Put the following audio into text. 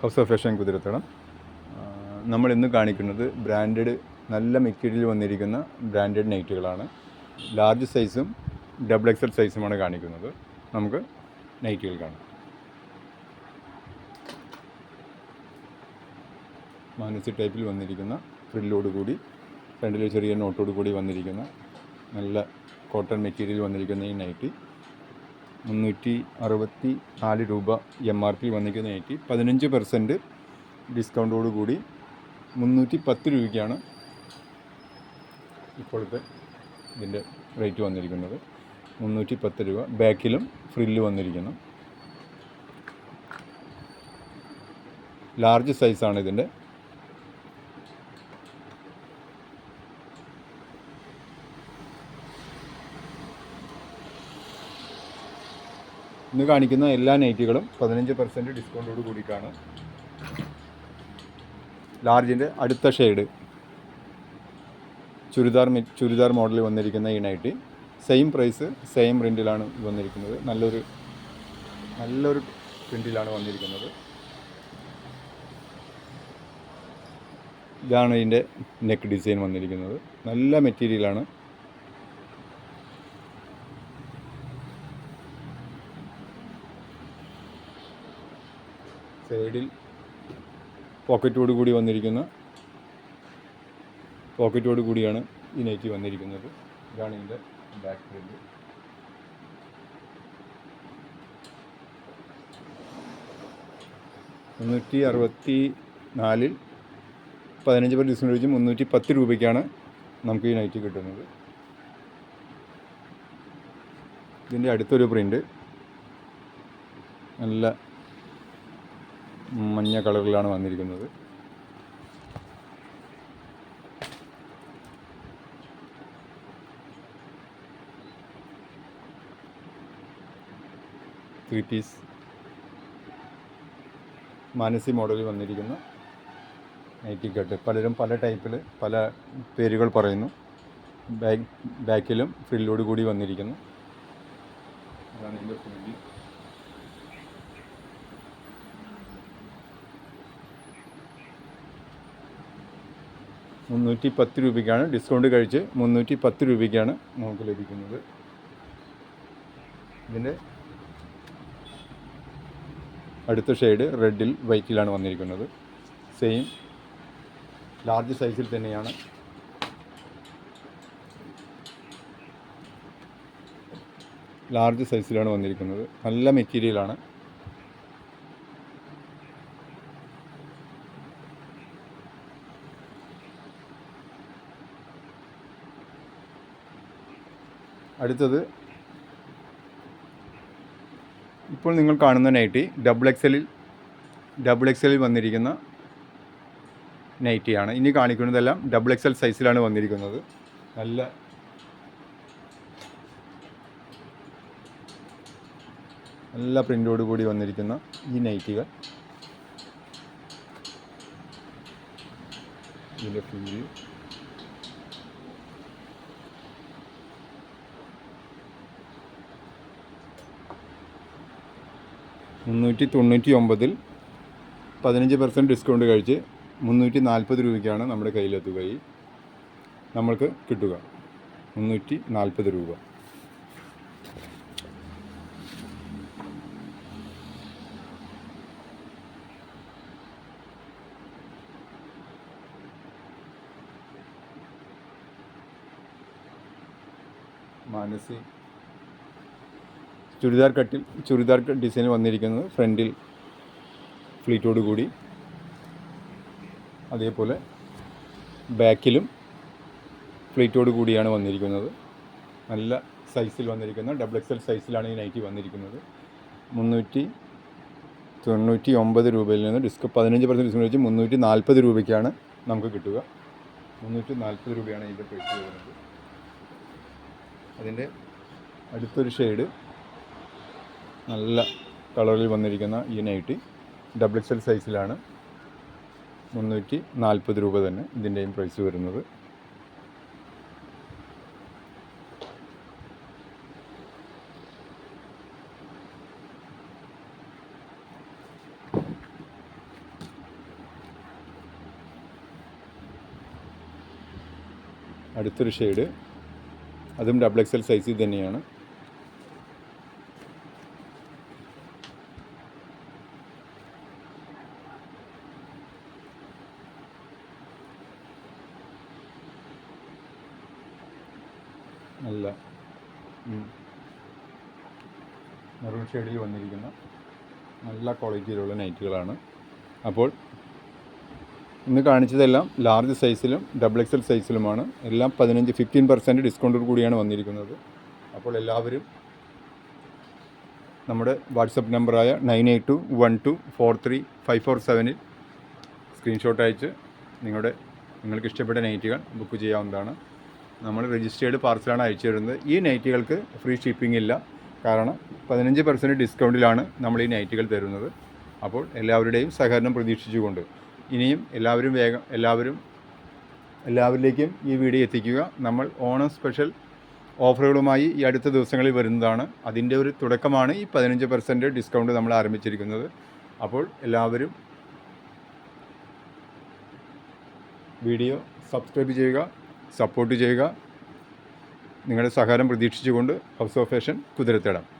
House of fashion കുതിരത്തടം. നമ്മൾ ഇന്ന് കാണിക്കുന്നത് ബ്രാൻഡഡ് നല്ല മെറ്റീരിയൽ വന്നിരിക്കുന്ന ബ്രാൻഡഡ് നൈറ്റുകളാണ്. ലാർജ് സൈസും ഡബിൾ എക്സൽ സൈസുമാണ് കാണിക്കുന്നത്. നമുക്ക് നൈറ്റുകൾ കാണാം. മാനസി ടൈപ്പിൽ വന്നിരിക്കുന്ന ഫ്രില്ലോട് കൂടി ഫ്രണ്ടിൽ ചെറിയ നോട്ടോട് കൂടി വന്നിരിക്കുന്ന നല്ല കോട്ടൺ മെറ്റീരിയൽ വന്നിരിക്കുന്ന ഈ നൈറ്റി. മുന്നൂറ്റി അറുപത്തി നാല് രൂപ എം ആർ പി വന്നിരിക്കുന്ന നെറ്റി പതിനഞ്ച് പെർസെന്റ് ഡിസ്കൗണ്ടോട് കൂടി മുന്നൂറ്റി പത്ത് രൂപയ്ക്കാണ് ഇപ്പോഴത്തെ ഇതിന്റെ റേറ്റ് വന്നിരിക്കുന്നത്. മുന്നൂറ്റി പത്ത് രൂപ. ബാക്കിലും ഫ്രില്ല് വന്നിരിക്കുന്നു. ലാർജ് സൈസാണ് ഇതിന്റെ. ഇന്ന് കാണിക്കുന്ന എല്ലാ നൈറ്റികളും പതിനഞ്ച് പെർസെന്റ് ഡിസ്കൗണ്ടോട് കൂടിയിട്ടാണ്. ലാർജിന്റെ അടുത്ത ഷെയ്ഡ് ചുരിദാർ ചുരിദാർ മോഡലിൽ വന്നിരിക്കുന്ന ഈ നൈറ്റി സെയിം പ്രൈസ് സെയിം പ്രിന്റിലാണ് വന്നിരിക്കുന്നത്. നല്ലൊരു നല്ലൊരു പ്രിന്റിലാണ് വന്നിരിക്കുന്നത്. ഇതാണ് ഇതിന്റെ നെക്ക് ഡിസൈൻ വന്നിരിക്കുന്നത്. നല്ല മെറ്റീരിയലാണ് സൈഡിൽ പോക്കറ്റോട് കൂടി വന്നിരിക്കുന്ന പോക്കറ്റോട് കൂടിയാണ് ഈ നൈറ്റി വന്നിരിക്കുന്നത്. ഇതാണ് ഇതിന്റെ ബാക്ക് സൈഡ് മുന്നൂറ്റി അറുപത്തി നാലിൽ പതിനഞ്ച് പേർ ഡിസ്കൗണ്ട് വെച്ച് മുന്നൂറ്റി പത്ത് രൂപയ്ക്കാണ് നമുക്ക് ഈ നൈറ്റി കിട്ടുന്നത്. ഇതിന്റെ അടുത്തൊരു പ്രിന്റ് നല്ല മഞ്ഞ കളറിലാണ് വന്നിരിക്കുന്നത്. ത്രീ പീസ് മാനസി മോഡലിൽ വന്നിരിക്കുന്ന. നൈറ്റി കട്ട് പലരും പല ടൈപ്പിൽ പല പേരുകൾ പറയുന്നു. ബാക്ക് ബാക്കിലും ഫ്രില്ലോട് കൂടി വന്നിരിക്കുന്നു. അതാണ് എന്റെ ഫ്രില്ല് മുന്നൂറ്റി പത്ത് രൂപയ്ക്കാണ് ഡിസ്കൗണ്ട് കഴിച്ച് മുന്നൂറ്റി പത്ത് രൂപയ്ക്കാണ് നമുക്ക് ലഭിക്കുന്നത്. ഇതിന്റെ അടുത്ത ഷെയ്ഡ് റെഡിൽ വൈറ്റിലാണ് വന്നിരിക്കുന്നത്. സെയിം ലാർജ് സൈസിൽ തന്നെയാണ്. ലാർജ് സൈസിലാണ് വന്നിരിക്കുന്നത്. നല്ല മെറ്റീരിയലാണ്. അടുത്തത്. ഇപ്പോൾ നിങ്ങൾ കാണുന്ന നൈറ്റി ഡബിൾ എക്സലിൽ ഡബിൾ എക്സലിൽ വന്നിരിക്കുന്ന നൈറ്റിയാണ്. ഇനി കാണിക്കുന്നതെല്ലാം ഡബിൾ എക്സൽ സൈസിലാണ് വന്നിരിക്കുന്നത്. നല്ല നല്ല പ്രിന്റോട് കൂടി വന്നിരിക്കുന്ന ഈ നൈറ്റികൾ. ഇതിന്റെ ഫീൽ മുന്നൂറ്റി തൊണ്ണൂറ്റി ഒമ്പതിൽ പതിനഞ്ച് പെർസെന്റ് ഡിസ്കൗണ്ട് കഴിച്ച് മുന്നൂറ്റി നാൽപ്പത് രൂപയ്ക്കാണ് നമ്മുടെ കയ്യിലെത്തുക ഈ നമ്മൾക്ക് കിട്ടുക. മുന്നൂറ്റി നാൽപ്പത് രൂപ. മാനസി ചുരിദാർ കട്ടിൽ ചുരിദാർ ഡിസൈൻ വന്നിരിക്കുന്നത് ഫ്രണ്ടിൽ ഫ്ലീറ്റോട് കൂടി. അതേപോലെ ബാക്കിലും ഫ്ലീറ്റോട് കൂടിയാണ് വന്നിരിക്കുന്നത്. നല്ല സൈസിൽ വന്നിരിക്കുന്ന ഡബിൾ എക്സൽ സൈസിലാണ് ഈ നൈറ്റി വന്നിരിക്കുന്നത്. മുന്നൂറ്റി തൊണ്ണൂറ്റി ഒമ്പത് രൂപയിൽ നിന്ന് ഡിസ്കൗണ്ട് പതിനഞ്ച് പെർസെന്റ് ഡിസ്കൗണ്ട് വെച്ച് മുന്നൂറ്റി നാൽപ്പത് രൂപയ്ക്കാണ് നമുക്ക് കിട്ടുക. മുന്നൂറ്റി നാൽപ്പത് രൂപയാണ് ഇതിന്റെ പ്രൈസ് വരുന്നത്. അതിന്റെ അടുത്തൊരു ഷെയ്ഡ് നല്ല കളറിൽ വന്നിരിക്കുന്ന ഈ നൈറ്റി. ഡബിൾ എക്സൽ സൈസിലാണ് മുന്നൂറ്റി നാൽപ്പത് രൂപ തന്നെ ഇതിന്റെയും പ്രൈസ് വരുന്നത്. അടുത്തൊരു ഷെയ്ഡ് അതും ഡബിൾ എക്സൽ സൈസിൽ തന്നെയാണ്. നല്ല മെറൂൺ ഷെയ്ഡിൽ വന്നിരിക്കുന്ന നല്ല ക്വാളിറ്റിയിലുള്ള നൈറ്റുകളാണ്. അപ്പോൾ ഇന്ന് കാണിച്ചതെല്ലാം ലാർജ് സൈസിലും ഡബിൾ എക്സൽ സൈസിലുമാണ്. എല്ലാം പതിനഞ്ച് ഫിഫ്റ്റീൻ പെർസെന്റ് ഡിസ്കൗണ്ടോട് കൂടിയാണ് വന്നിരിക്കുന്നത്. അപ്പോൾ എല്ലാവരും നമ്മുടെ വാട്സപ്പ് നമ്പറായ nine eight two one two four three five four സെവനിൽ സ്ക്രീൻഷോട്ട് അയച്ച് നിങ്ങളുടെ നിങ്ങൾക്ക് ഇഷ്ടപ്പെട്ട നൈറ്റുകൾ ബുക്ക് ചെയ്യാവുന്നതാണ്. നമ്മൾ രജിസ്റ്റേർഡ് പാർസലാണ് അയച്ചു തരുന്നത്. ഈ നൈറ്റികൾക്ക് ഫ്രീ ഷിപ്പിംഗ് ഇല്ല. കാരണം പതിനഞ്ച് പെർസെന്റ് ഡിസ്കൗണ്ടിലാണ് നമ്മൾ ഈ നൈറ്റികൾ തരുന്നത്. അപ്പോൾ എല്ലാവരുടെയും സഹകരണം പ്രതീക്ഷിച്ചുകൊണ്ട് ഇനിയും എല്ലാവരും വേഗം എല്ലാവരും എല്ലാവരിലേക്കും ഈ വീഡിയോ എത്തിക്കുക. നമ്മൾ ഓണം സ്പെഷ്യൽ ഓഫറുകളുമായി ഈ അടുത്ത ദിവസങ്ങളിൽ വരുന്നതാണ്. അതിന്റെ ഒരു തുടക്കമാണ് ഈ പതിനഞ്ച് പെർസെന്റ് ഡിസ്കൗണ്ട് നമ്മൾ ആരംഭിച്ചിരിക്കുന്നത്. അപ്പോൾ എല്ലാവരും വീഡിയോ സബ്സ്ക്രൈബ് ചെയ്യുക. സപ്പോർട്ട് ചെയ്യുക. നിങ്ങളുടെ സഹകരണം പ്രതീക്ഷിച്ചുകൊണ്ട് ഹൗസ് ഓഫ് ഫാഷൻ കുതിരത്തടം.